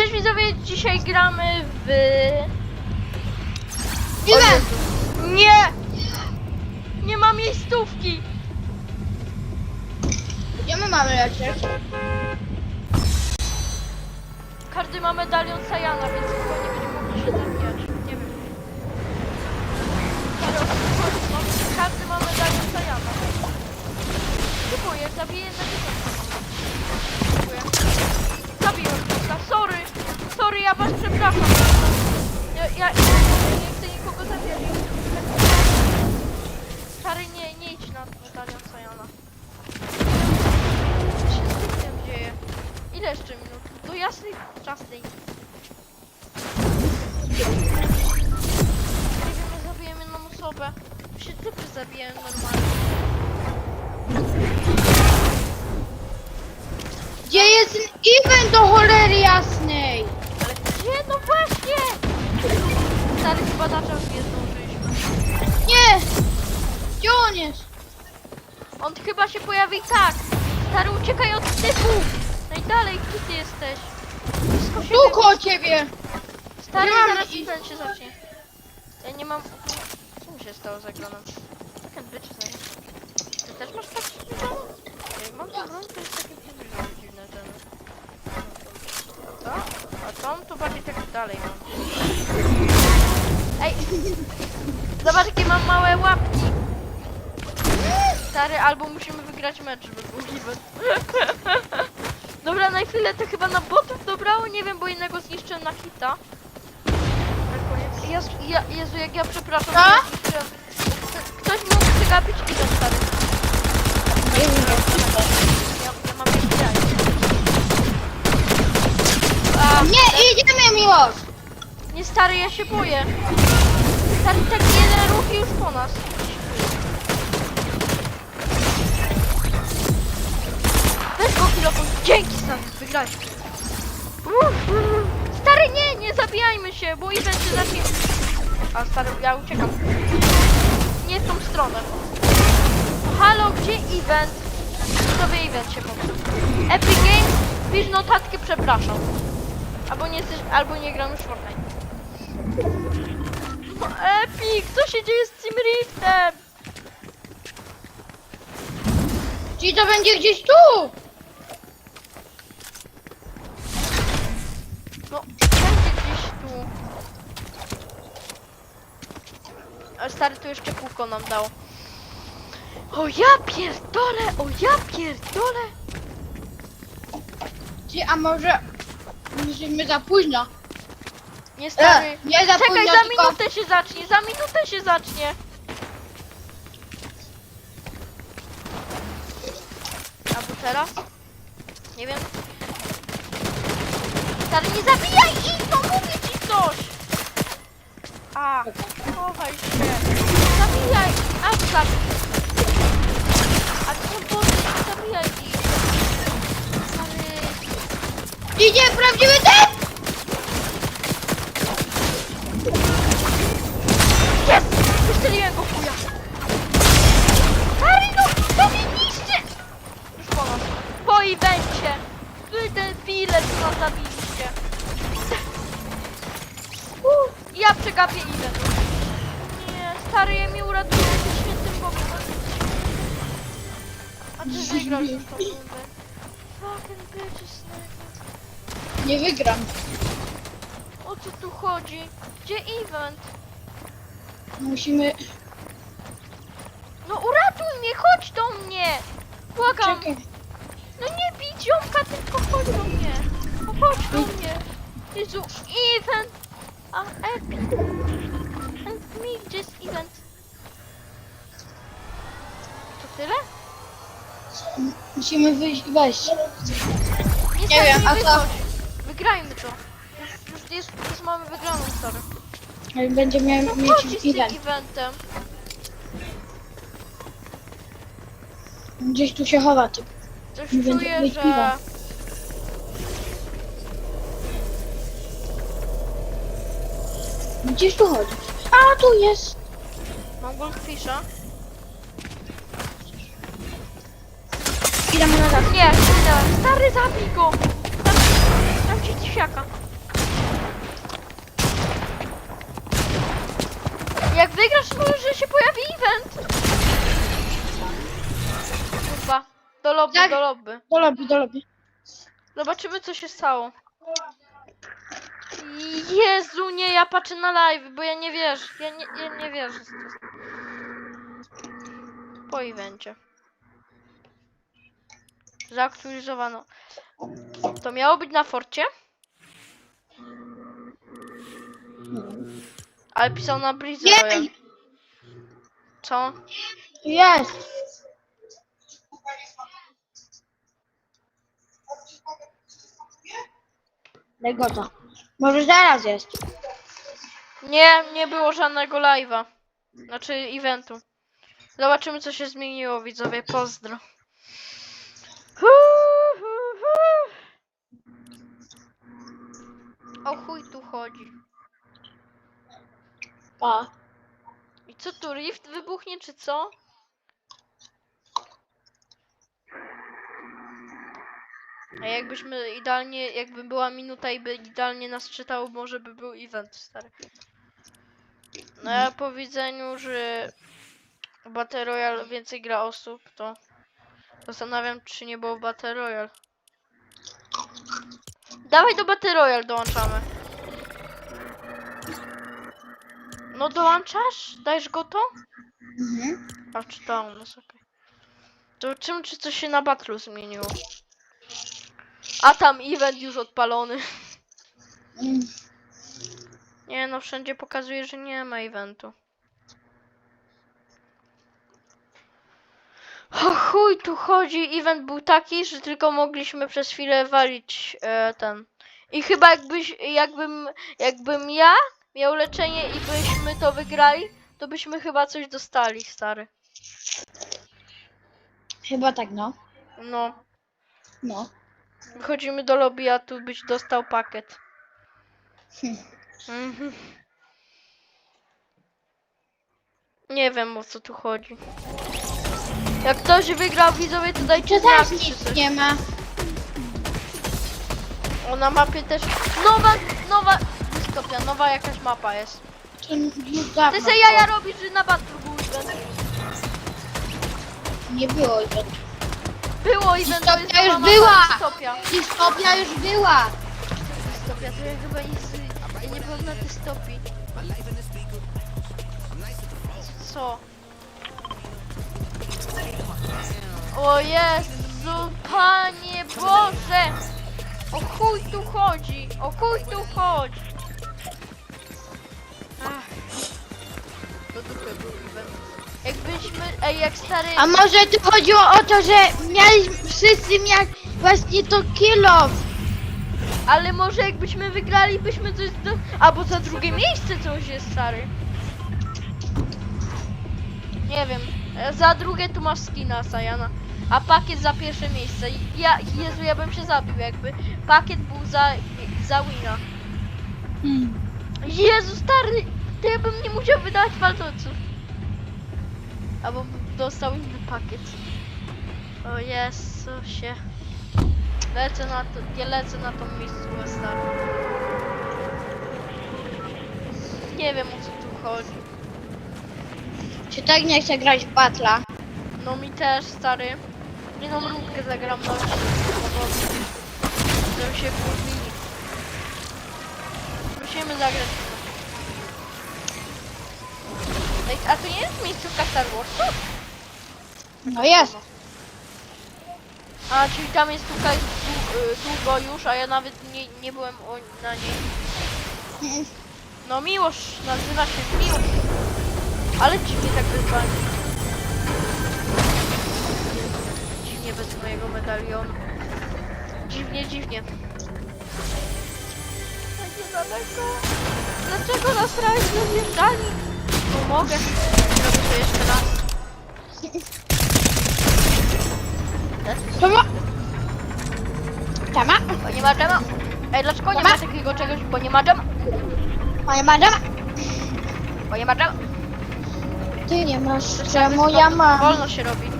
Cześć widzowie, dzisiaj gramy w... Ile? Nie! Nie ma miejscówki! Gdzie my mamy lecieć? Każdy ma medalion Sajana, więc chyba nie będziemy mogli się zabijać. Nie wiem. Ale o co chodzi? No, każdy ma medalion Sajana. Dziękuję, zabiję na Sorry, ja was przepraszam. Ja, ja, ja nie chcę nikogo zabijać. Szary, nie, nie idź na medalion Sajana. Co się z tym dzieje? Ile jeszcze minut? Do jasnej czasnej. Będziemy zabijemy jedną osobę. Się typy zabiję normalnie. Gdzie jest event do cholery jasnej? No właśnie! Stary chyba na czas nie zdążyliśmy. Nie! Gdzie on jest? On chyba się pojawi tak. Stary uciekaj od typu! Najdalej, gdzie ty jesteś? Siebie. Tu koło ciebie! Stary, Nie mam zaraz iść. ten się zacznie. Ja nie mam... Co mi się stało z ekranem? Fucking bitch thing. Ty też masz tak mam to to jest takie przybliżone dziwne ten... Co? A tą to bardziej tak dalej mam. Ej! Zobacz jakie mam małe łapki. Stary, albo musimy wygrać mecz, żeby był event. Dobra, na chwilę to chyba na botów dobrało, nie wiem, bo innego zniszczyłem na hita. Jezu, ja, Jezu jak ja przepraszam, Co? Ktoś mógł przegapić event, stary. Nie wiem. Ja, ja mam jeszcze jaj. A, Nie, idziemy miłość! nie stary, ja się boję. Stary, tak jeden ruch i już po nas. Weź go kilofon. Dzięki stary. Uff, Stary, nie, nie zabijajmy się, bo event się zacznie. A stary, ja uciekam. Nie w tą stronę. Halo, gdzie event? Sobie event się popsuł. Epic Games, pisz notatkę, przepraszam. Albo nie jesteś, albo nie gram już Fortnite. No, Epic, co się dzieje z Team Riftem? Czyli to będzie gdzieś tu! No, będzie gdzieś tu. A stary tu jeszcze kółko nam dał. O ja pierdolę, o ja pierdolę. Czy, a może... Jesteśmy za późno. Nie stary. E, nie za Czekaj, późno, za tylko- minutę się zacznie, za minutę się zacznie. Albo teraz? Nie wiem. Stary, nie zabijaj ich, no mówię ci coś! A, chowaj się. Zabijaj, a zabij. A boty, nie zabijaj ich. Stary, Idzie prawdziwy typ! Tu chodzi? Gdzie event? Musimy... No uratuj mnie, chodź do mnie! Błagam! Czekaj. No nie bij ziomka, tylko chodź do mnie! No chodź do mnie! Jezu, event! A, epic! Help me, just event! To tyle? Musimy wyjść i wejść. Nie, Nie wiem, a co? Wygrajmy to! Już, już, jest, już mamy wygraną, stary. Ale Będziemy No mieć chodź z tym event. eventem! Gdzieś tu się chowa typ. Coś Nie będzie czuję, pić że... piwa. Gdzieś tu chodzi. A, tu jest. Mam goldfisha. Idziemy na dach. Nie, nie, stary, zabij go! Dam, dam ci tysiaka. wygrasz, może się pojawi event. Kurwa. Do lobby, Jak- do lobby. Do lobby, do lobby. Zobaczymy co się stało. Jezu, nie, ja patrzę na live, bo ja nie wierzę. Ja nie, ja nie wierzę. to. Po evencie. Zaktualizowano. To miało być na forcie? Ale pisał na Breeze Royal. Nie, Co? jest. Legota. Może zaraz jest. Nie, nie było żadnego live'a. Znaczy eventu. Zobaczymy co się zmieniło, widzowie. Pozdro. Hu, hu, hu. O chuj tu chodzi. Pa. I co tu, rift wybuchnie czy co? A jakbyśmy idealnie, jakby była minuta i by idealnie nas czytał, może by był event, stary. No ja po widzeniu, że Battle Royale więcej gra osób, to zastanawiam, czy nie było Battle Royale. Dawaj do Battle Royale dołączamy. No dołączasz? Dajesz go to? Mhm. A czytałem, no okej. Zobaczymy, czy coś się na Battlu zmieniło. A tam event już odpalony. Mm. Nie no, wszędzie pokazuje, że nie ma eventu. O chuj tu chodzi, event był taki, że tylko mogliśmy przez chwilę walić e, ten. I chyba jakbyś, jakbym, jakbym ja miał leczenie i byśmy to wygrali, to byśmy chyba coś dostali, stary. Chyba tak, no. No, No. wychodzimy do lobby, a tu byś dostał pakiet. Hm. Mhm. Nie wiem o co tu chodzi. Jak ktoś wygrał widzowie, to dajcie Czy znać. też czy nic coś. nie ma? O, na mapie też. Nowa, nowa. Dystopia, nowa jakaś mapa jest. Ty se jaja robisz, że na Battle był event. Nie było event. Było event, to jest Dystopia już nowa była. Dystopia. Dystopia już była. Dystopia, to ja chyba nie, z... ja nie byłem na dystopii. Co? O Jezu, Panie Boże! O chuj tu chodzi! O chuj tu chodzi! Do dupy był event. Jakbyśmy, ej, jak stary... A może tu chodziło o to, że mieliśmy wszyscy miać właśnie to kilo. Ale może jakbyśmy wygrali, byśmy coś do... Albo za drugie miejsce coś jest, stary. Nie wiem. E, Za drugie tu masz skina, Sajana. A pakiet za pierwsze miejsce. Ja, Jezu, ja bym się zabił jakby. Pakiet był za, za wina. Hmm. Jezu, stary! To ja bym nie musiał wydawać palcowców. Albo bym dostał inny pakiet. O Jezu, się. Lecę na to, nie lecę na tą miejscówkę, stary. Nie wiem o co tu chodzi. Czy tak nie chce grać w Batla? No mi też, stary. Jedną rundkę zagram na powoli. Żeby się wkurwili. Musimy zagrać. Ej, a to nie jest miejscówka Star Warsu? No jest. A, czyli tam jest tutaj dłu- y, długo już, a ja nawet nie, nie byłem o, na niej. No Miłosz, nazywa się Miłosz. Ale dziwnie tak wyzwanie. Dziwnie bez mojego medalionu. Dziwnie, dziwnie. Takie daleko. Dlaczego nas raj rozjeżdżali? Mogę. Zrobię to jeszcze raz. To ma... Tama? Bo nie ma dżema. Ej, dlaczego nie Ma- ma takiego czegoś? Bo nie ma dżema. Moja madama? Bo nie ma dżema. Ty nie masz. Czemu ja mam? Wolno się robi.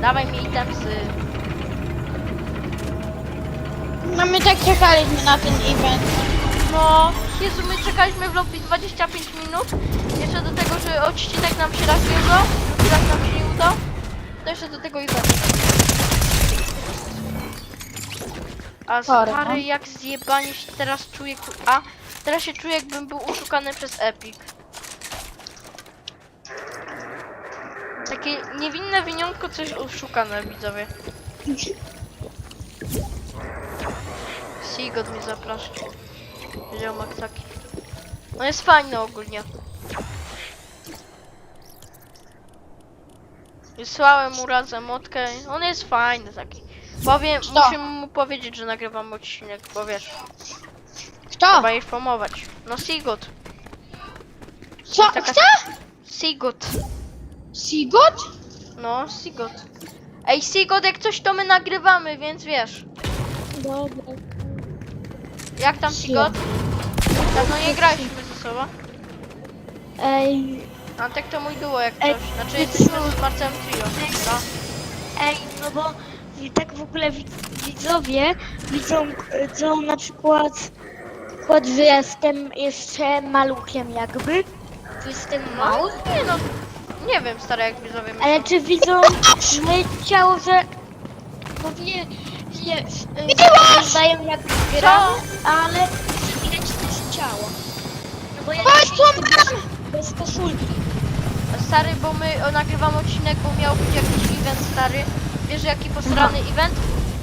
Dawaj mi itemsy. No my tak czekaliśmy na ten event. No, Jezu, my czekaliśmy w lobby 25 minut. Jeszcze do tego, że odcinek nam się raz udał, drugi raz nam się nie udał. To jeszcze do tego event. A Sorry, stary, no. jak zjebanie się teraz czuję, ku- a teraz się czuję jakbym był oszukany przez Epic. Takie niewinne winiątko, coś oszukane, widzowie. Sigot mnie zaprasza. Ziomek taki. No jest fajny ogólnie. Wysłałem mu razem motkę. On jest fajny taki. Powiem, Kto? musimy mu powiedzieć, że nagrywam odcinek, bo wiesz, Kto? trzeba jej pomować. No Sigot. Co? taka- Kto? Sigot. Sigot? No, Sigot. Ej, Sigot, jak coś to my nagrywamy, więc wiesz. Dobra. Jak tam Sigot? Dawno nie graliśmy ze sobą. Ej, Antek to mój duo jak Ej, coś. Znaczy jesteśmy z Marcem Trio. No. Ej, no bo i tak w ogóle wid- widzowie widzą, widzą na przykład, przykład, że jestem jeszcze maluchem jakby. że Jestem mały. No, nie no. Nie wiem, stare jak widzowie myślą. Ale czy widzą moje ciało, że bo nie, nie, wyglądają jak gram, ale widać też ciało. No bo ja Chodź jestem bez koszulki. Stary, bo my o, nagrywamy odcinek, bo miał być jakiś event stary. Wiesz jaki posrany event?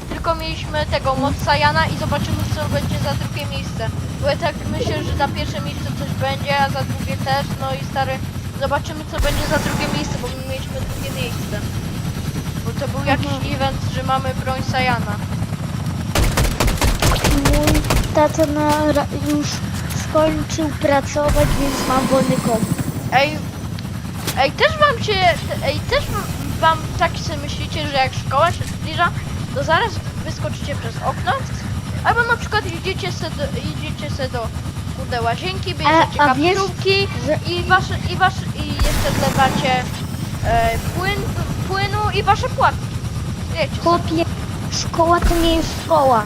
Tylko mieliśmy tego mod Sajana i zobaczymy co będzie za drugie miejsce. Bo ja tak myślę, że za pierwsze miejsce coś będzie, a za drugie też, no i stary, zobaczymy co będzie za drugie miejsce, bo my mieliśmy drugie miejsce. Bo to był jakiś event, że mamy broń Sajana. Mój tata na, już skończył pracować, więc mam wolny komp. Ej, ej, też wam się, ej, też wam- tak sobie myślicie, że jak szkoła się zbliża, to zaraz wyskoczycie przez okno? Albo na przykład idziecie se do, idziecie se do kurde łazienki, bierzecie a wiesz, kapturki że- i wasze, i wasze, i jeszcze wlewacie e, płyn, płynu i wasze płatki. Wiecie. Chłopie, szkoła to nie jest szkoła.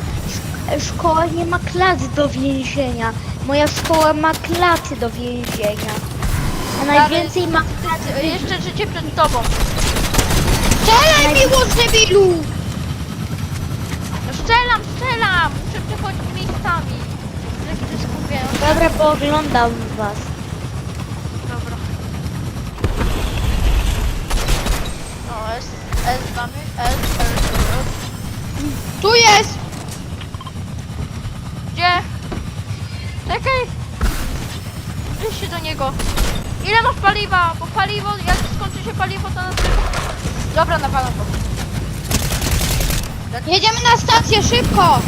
Sz- Szkoła nie ma klat do więzienia. Moja szkoła ma klaty do więzienia. A najwięcej ma klat E, Jeszcze życie przed tobą. Strzelaj mi debilu! No strzelam, strzelam! Muszę przechodzić miejscami. Jaki to jest kurwiający. Dobra, pooglądam was. Dobra. O, S, S mamy, S, S, S. Tu jest! Gdzie? Czekaj! Zbliż się do niego. Ile masz paliwa? Bo paliwo, jak skończy się paliwo, to nas... Dobra, nawalam go. Jedziemy na stację, szybko!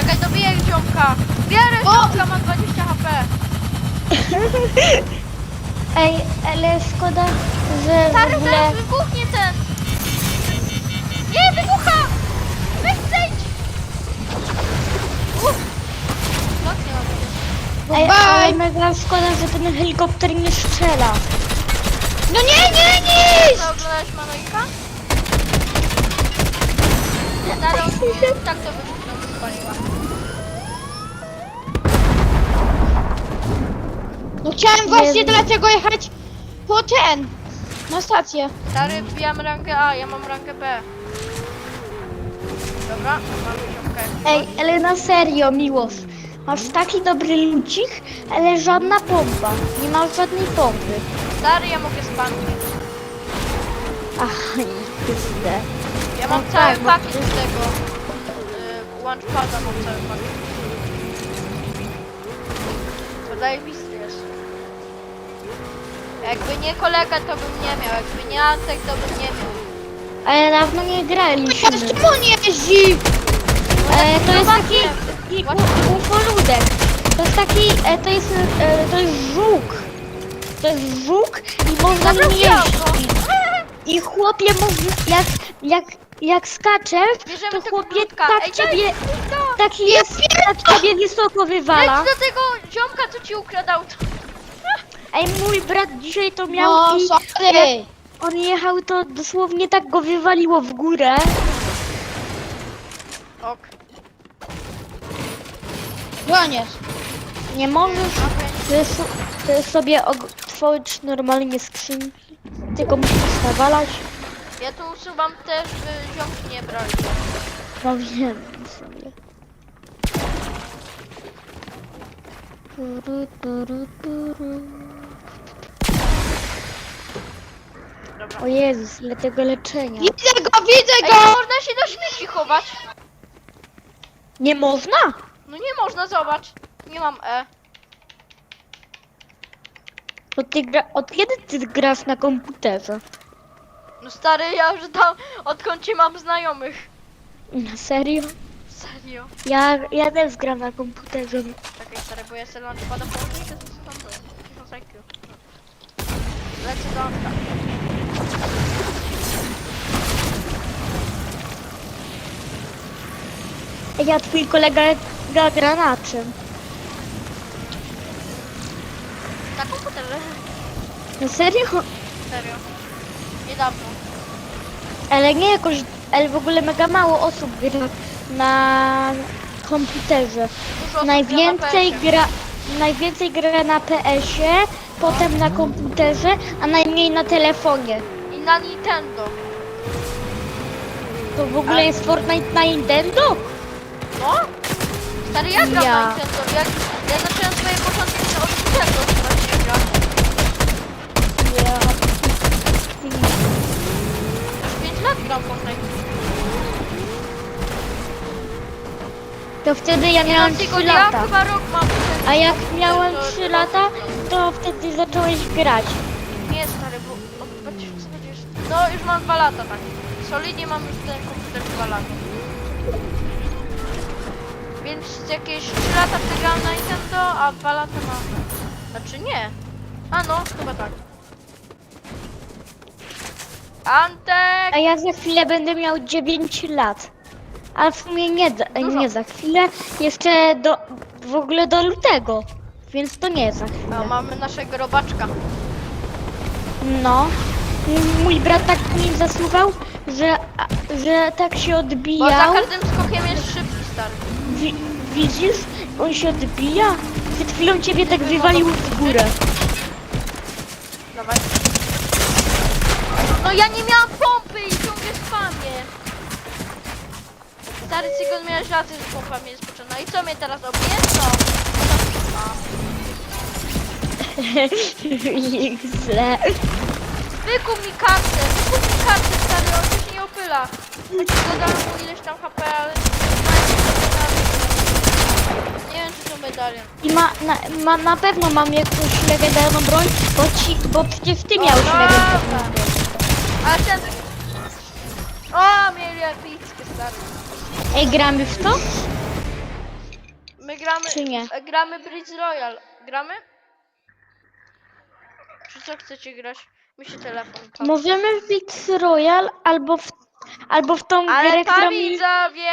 Czekaj, dobiję ziomka. Bierę O! ziomka, ma 20 HP. Ej, ale szkoda, że w Stary, ogóle... zaraz wybuchnie Ej, ale mega szkoda, że ten helikopter nie strzela. No nie, nie, nie! Co, oglądałeś Manojka? Stary, on tak to wygląda spaliła. No chciałem właśnie dlatego jechać po ten, na stację. Stary, wbijam rankę A, ja mam rankę B. Dobra, mamy ziomkę. Ej, ale na serio, Miłosz. Masz taki dobry lucik, ale żadna pompa. Nie masz żadnej pompy. Stary, ja mogę spanczyć. Ach, pizdę. Ja mam No cały tak, bo pakiet z tego. Yy, Launchpada mam cały pakiet. To zajebisty jest. Jakby nie kolega, to bym nie miał. Jakby nie Antek, to bym nie miał. Ale dawno nie graliśmy. Teraz czemu on jeździ? E, to jest taki. Taki u- ufoludek. To jest taki, e, to jest, e, to jest żuk. To jest żuk i można nim jeździć. I chłopie mówi, jak, jak, jak skaczesz, Bierzemy to tego chłopie tak ciebie, krótka. taki jest, tak ciebie wysoko wywala. Leć do tego ziomka, co ci ukradał. Ej, mój brat dzisiaj to miał No, i sorry. on jechał, to dosłownie tak go wywaliło w górę. Ok. Broniesz. Nie możesz ty, so- ty sobie og- tworzyć normalnie skrzynki, tylko musisz nawalać. Ja tu usuwam też, by ziomki nie brali. No wiem sobie. Turu, turu, turu. Dobra. O Jezus, ile tego leczenia. Widzę go, widzę Ej, go! można się do śmieci chować. Nie można? No nie można, zobacz. Nie mam E. To ty gra... Od kiedy ty grasz na komputerze? No stary, ja już tam, odkąd cię mam znajomych. Na serio? Serio. Ja, ja też gram na komputerze. Czekaj stary, bo ja sobie launchpada położę i to co tam było. 1000 IQ. Lecę do Anka. Ja twój kolega gra granatem. Na komputerze. Na serio? Serio. Niedawno. Ale nie jakoś, ale w ogóle mega mało osób gra na komputerze. Dużo osób Najwięcej gra na gra, najwięcej gra na PS-ie, potem na komputerze, a najmniej na telefonie. I na Nintendo. To w ogóle jest Fortnite na Nintendo? No? Stary, ja gram Ja. na Nintendo. Ja, ja zacząłem swoje początki od Nintendo. Ja. Już 5 lat gram Fortnite. To wtedy ja miałam tylko 3 ja lata. chyba rok mam. ten- A jak miałem to- 3 lata, to wtedy zacząłeś grać. Nie stary, bo od 2020... No już mam 2 lata tak. Solidnie mam już ten komputer 2 lata. Więc jakieś 3 lata przegrałam na Nintendo, a 2 lata na... Znaczy nie. A no, chyba tak. Antek! A ja za chwilę będę miał 9 lat. A w sumie nie, za- Dużo. nie za chwilę, jeszcze do, w ogóle do lutego. Więc to nie za A chwilę. mamy naszego robaczka. No. Mój brat tak nim zasuwał, że, a- że tak się Bo za odbijał. każdym skokiem jest szybki stary. Wi, widzisz? On się odbija. Przed chwilą ciebie tak wywalił w górę. Dawaj. No ja nie miałam pompy i ciągle spamię. Stary cygon miałeś rację, że pompa mnie jest potrzebna. I co mnie teraz obije? Co? Źle. Wykup mi kartę, wykup mi kartę stary, on się nie opyla. Ja ci dodam mu ileś tam HP, ale... Nie medalion. I ma na, ma, na pewno mam jakąś legendarną broń, bo, ci, bo przecież ty miałeś Dobra. legendarną broń. A ten... O, mieli epickie stary. Ej, gramy w to? My gramy... Czy nie? e, Gramy Bridge Royal. Gramy? Czy co chcecie grać? Mi się telefon padł. Możemy wbić Royal albo w, albo w tą grę, Ale która pa mi... widzowie!